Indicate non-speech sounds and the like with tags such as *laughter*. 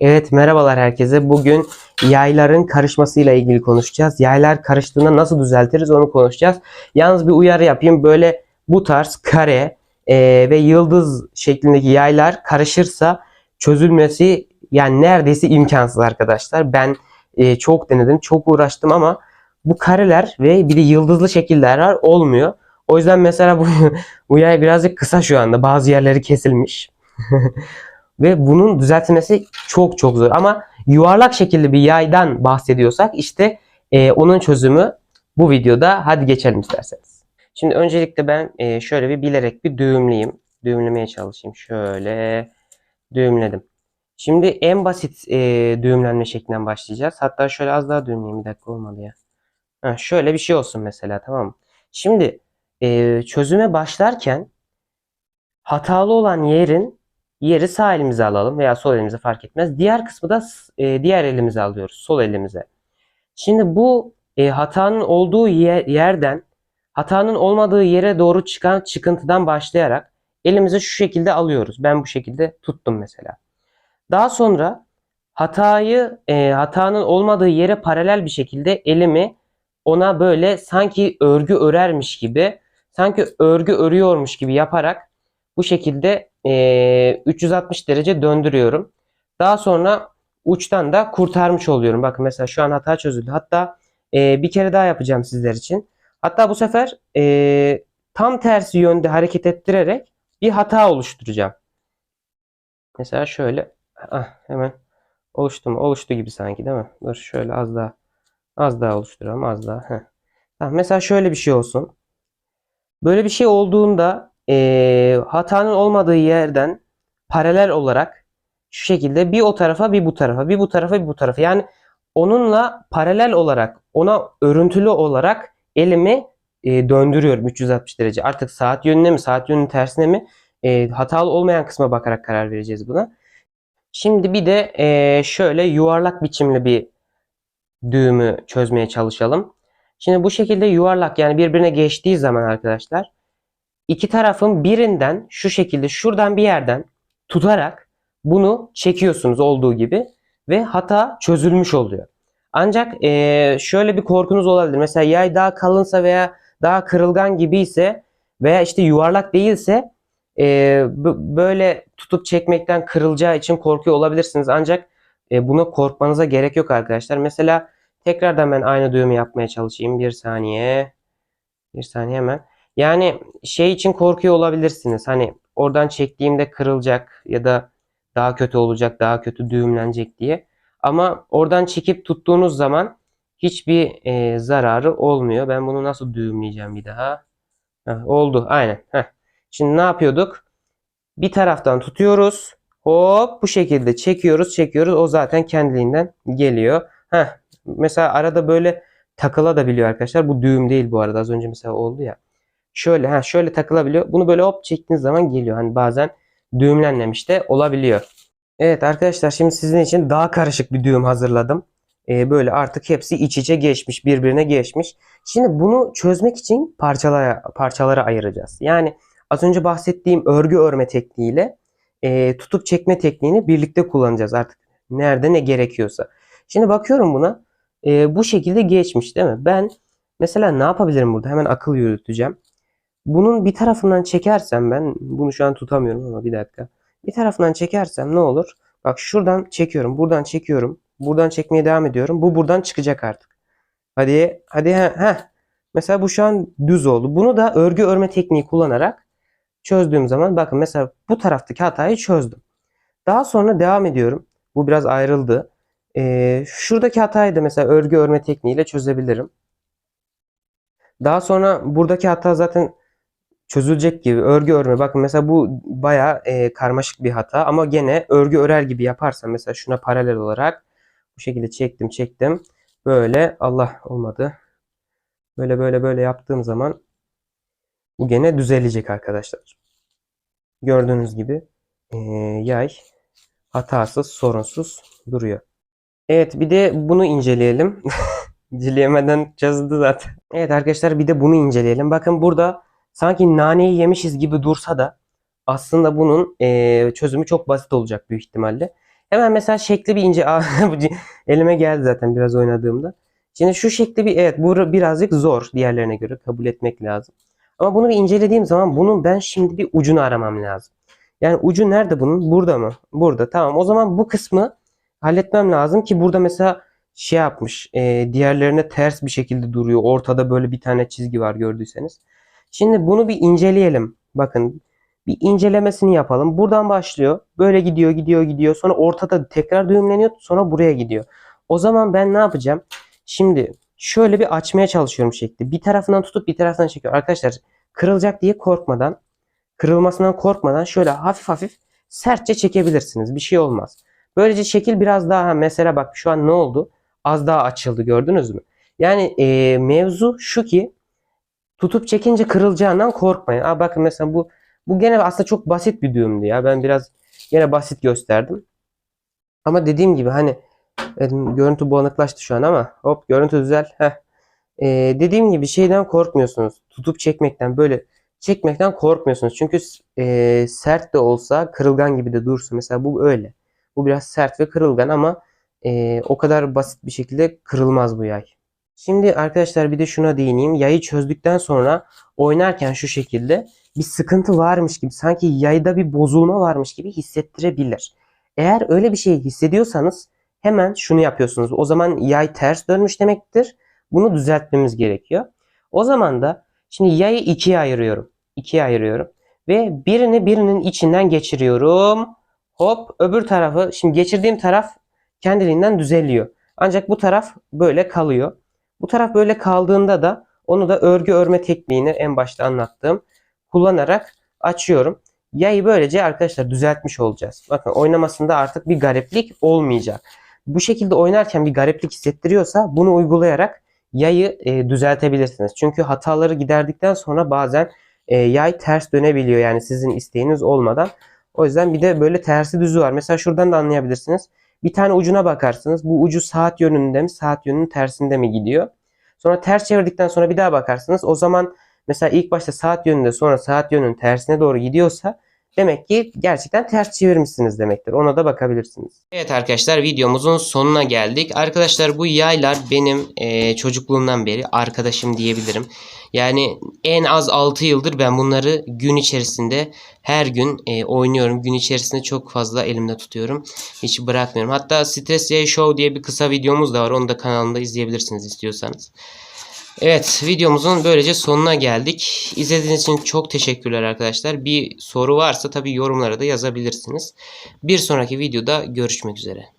Evet merhabalar herkese. Bugün yayların karışmasıyla ilgili konuşacağız. Yaylar karıştığında nasıl düzeltiriz onu konuşacağız. Yalnız bir uyarı yapayım. Böyle bu tarz kare e, ve yıldız şeklindeki yaylar karışırsa çözülmesi yani neredeyse imkansız arkadaşlar. Ben e, çok denedim, çok uğraştım ama bu kareler ve bir de yıldızlı şekiller var olmuyor. O yüzden mesela bu, *laughs* bu yay birazcık kısa şu anda. Bazı yerleri kesilmiş. *laughs* Ve bunun düzeltilmesi çok çok zor. Ama yuvarlak şekilli bir yaydan bahsediyorsak işte e, onun çözümü bu videoda. Hadi geçelim isterseniz. Şimdi öncelikle ben e, şöyle bir bilerek bir düğümleyeyim. Düğümlemeye çalışayım. Şöyle düğümledim. Şimdi en basit e, düğümlenme şeklinden başlayacağız. Hatta şöyle az daha düğümleyeyim. Bir dakika olmadı ya. Ha, şöyle bir şey olsun mesela tamam mı? Şimdi e, çözüme başlarken hatalı olan yerin yeri sağ elimize alalım veya sol elimize fark etmez. Diğer kısmı da e, diğer elimize alıyoruz. Sol elimize. Şimdi bu e, hatanın olduğu yer, yerden hatanın olmadığı yere doğru çıkan çıkıntıdan başlayarak elimize şu şekilde alıyoruz. Ben bu şekilde tuttum mesela. Daha sonra hatayı e, hatanın olmadığı yere paralel bir şekilde elimi ona böyle sanki örgü örermiş gibi sanki örgü örüyormuş gibi yaparak bu şekilde e, 360 derece döndürüyorum. Daha sonra uçtan da kurtarmış oluyorum. Bakın mesela şu an hata çözüldü. Hatta e, bir kere daha yapacağım sizler için. Hatta bu sefer e, tam tersi yönde hareket ettirerek bir hata oluşturacağım. Mesela şöyle ah, hemen oluştu mu? Oluştu gibi sanki değil mi? Dur şöyle az daha az daha oluşturalım az daha. Heh. Mesela şöyle bir şey olsun. Böyle bir şey olduğunda e, hatanın olmadığı yerden paralel olarak şu şekilde bir o tarafa bir bu tarafa bir bu tarafa bir bu tarafa yani onunla paralel olarak ona örüntülü olarak elimi e, döndürüyorum 360 derece. Artık saat yönüne mi saat yönünün tersine mi e, hatalı olmayan kısma bakarak karar vereceğiz buna. Şimdi bir de e, şöyle yuvarlak biçimli bir düğümü çözmeye çalışalım. Şimdi bu şekilde yuvarlak yani birbirine geçtiği zaman arkadaşlar iki tarafın birinden şu şekilde şuradan bir yerden tutarak bunu çekiyorsunuz olduğu gibi ve hata çözülmüş oluyor. Ancak e, şöyle bir korkunuz olabilir. Mesela yay daha kalınsa veya daha kırılgan gibi ise veya işte yuvarlak değilse e, böyle tutup çekmekten kırılacağı için korkuyor olabilirsiniz. Ancak e, buna korkmanıza gerek yok arkadaşlar. Mesela tekrardan ben aynı düğümü yapmaya çalışayım. Bir saniye. Bir saniye hemen. Yani şey için korkuyor olabilirsiniz. Hani oradan çektiğimde kırılacak ya da daha kötü olacak, daha kötü düğümlenecek diye. Ama oradan çekip tuttuğunuz zaman hiçbir e, zararı olmuyor. Ben bunu nasıl düğümleyeceğim bir daha? Heh, oldu aynen. Heh. Şimdi ne yapıyorduk? Bir taraftan tutuyoruz. Hop bu şekilde çekiyoruz çekiyoruz. O zaten kendiliğinden geliyor. Heh. Mesela arada böyle takıla da biliyor arkadaşlar. Bu düğüm değil bu arada. Az önce mesela oldu ya şöyle ha şöyle takılabiliyor. Bunu böyle hop çektiğiniz zaman geliyor. Hani bazen düğümlenmemiş de olabiliyor. Evet arkadaşlar şimdi sizin için daha karışık bir düğüm hazırladım. Ee, böyle artık hepsi iç içe geçmiş, birbirine geçmiş. Şimdi bunu çözmek için parçalara parçalara ayıracağız. Yani az önce bahsettiğim örgü örme tekniğiyle e, tutup çekme tekniğini birlikte kullanacağız artık. Nerede ne gerekiyorsa. Şimdi bakıyorum buna. E, bu şekilde geçmiş değil mi? Ben mesela ne yapabilirim burada? Hemen akıl yürüteceğim. Bunun bir tarafından çekersem ben bunu şu an tutamıyorum ama bir dakika. Bir tarafından çekersem ne olur? Bak şuradan çekiyorum, buradan çekiyorum. Buradan çekmeye devam ediyorum. Bu buradan çıkacak artık. Hadi hadi ha. Mesela bu şu an düz oldu. Bunu da örgü örme tekniği kullanarak çözdüğüm zaman bakın mesela bu taraftaki hatayı çözdüm. Daha sonra devam ediyorum. Bu biraz ayrıldı. Ee, şuradaki hatayı da mesela örgü örme tekniğiyle çözebilirim. Daha sonra buradaki hata zaten çözülecek gibi örgü örme. Bakın mesela bu baya e, karmaşık bir hata ama gene örgü örer gibi yaparsam mesela şuna paralel olarak bu şekilde çektim çektim. Böyle Allah olmadı. Böyle böyle böyle yaptığım zaman bu gene düzelecek arkadaşlar. Gördüğünüz gibi e, yay hatasız sorunsuz duruyor. Evet bir de bunu inceleyelim. *laughs* İnceleyemeden çözüldü zaten. Evet arkadaşlar bir de bunu inceleyelim. Bakın burada sanki naneyi yemişiz gibi dursa da aslında bunun e, çözümü çok basit olacak büyük ihtimalle. Hemen mesela şekli bir ince *laughs* elime geldi zaten biraz oynadığımda. Şimdi şu şekli bir evet bu birazcık zor diğerlerine göre kabul etmek lazım. Ama bunu bir incelediğim zaman bunun ben şimdi bir ucunu aramam lazım. Yani ucu nerede bunun? Burada mı? Burada. Tamam. O zaman bu kısmı halletmem lazım ki burada mesela şey yapmış. e, diğerlerine ters bir şekilde duruyor. Ortada böyle bir tane çizgi var gördüyseniz. Şimdi bunu bir inceleyelim. Bakın bir incelemesini yapalım. Buradan başlıyor. Böyle gidiyor, gidiyor, gidiyor. Sonra ortada tekrar düğümleniyor. Sonra buraya gidiyor. O zaman ben ne yapacağım? Şimdi şöyle bir açmaya çalışıyorum şekli. Bir tarafından tutup bir taraftan çekiyorum. Arkadaşlar kırılacak diye korkmadan, kırılmasından korkmadan şöyle hafif hafif sertçe çekebilirsiniz. Bir şey olmaz. Böylece şekil biraz daha mesela bak şu an ne oldu? Az daha açıldı gördünüz mü? Yani e, mevzu şu ki tutup çekince kırılacağından korkmayın. Aa, bakın mesela bu bu gene aslında çok basit bir düğümdü ya. Ben biraz gene basit gösterdim. Ama dediğim gibi hani görüntü bulanıklaştı şu an ama hop görüntü düzel. Heh. Ee, dediğim gibi şeyden korkmuyorsunuz. Tutup çekmekten böyle çekmekten korkmuyorsunuz. Çünkü e, sert de olsa kırılgan gibi de dursa mesela bu öyle. Bu biraz sert ve kırılgan ama e, o kadar basit bir şekilde kırılmaz bu yay. Şimdi arkadaşlar bir de şuna değineyim. Yayı çözdükten sonra oynarken şu şekilde bir sıkıntı varmış gibi sanki yayda bir bozulma varmış gibi hissettirebilir. Eğer öyle bir şey hissediyorsanız hemen şunu yapıyorsunuz. O zaman yay ters dönmüş demektir. Bunu düzeltmemiz gerekiyor. O zaman da şimdi yayı ikiye ayırıyorum. İkiye ayırıyorum. Ve birini birinin içinden geçiriyorum. Hop öbür tarafı şimdi geçirdiğim taraf kendiliğinden düzeliyor. Ancak bu taraf böyle kalıyor. Bu taraf böyle kaldığında da onu da örgü örme tekniğini en başta anlattığım kullanarak açıyorum. Yayı böylece arkadaşlar düzeltmiş olacağız. Bakın oynamasında artık bir gariplik olmayacak. Bu şekilde oynarken bir gariplik hissettiriyorsa bunu uygulayarak yayı e, düzeltebilirsiniz. Çünkü hataları giderdikten sonra bazen e, yay ters dönebiliyor yani sizin isteğiniz olmadan. O yüzden bir de böyle tersi düzü var. Mesela şuradan da anlayabilirsiniz. Bir tane ucuna bakarsınız. Bu ucu saat yönünde mi, saat yönünün tersinde mi gidiyor? Sonra ters çevirdikten sonra bir daha bakarsınız. O zaman mesela ilk başta saat yönünde sonra saat yönünün tersine doğru gidiyorsa demek ki gerçekten ters çevirmişsiniz demektir. Ona da bakabilirsiniz. Evet arkadaşlar videomuzun sonuna geldik. Arkadaşlar bu yaylar benim e, çocukluğumdan beri arkadaşım diyebilirim. Yani en az 6 yıldır ben bunları gün içerisinde her gün e, oynuyorum. Gün içerisinde çok fazla elimde tutuyorum. Hiç bırakmıyorum. Hatta Stress Yay Show diye bir kısa videomuz da var. Onu da kanalımda izleyebilirsiniz istiyorsanız. Evet videomuzun böylece sonuna geldik. İzlediğiniz için çok teşekkürler arkadaşlar. Bir soru varsa tabii yorumlara da yazabilirsiniz. Bir sonraki videoda görüşmek üzere.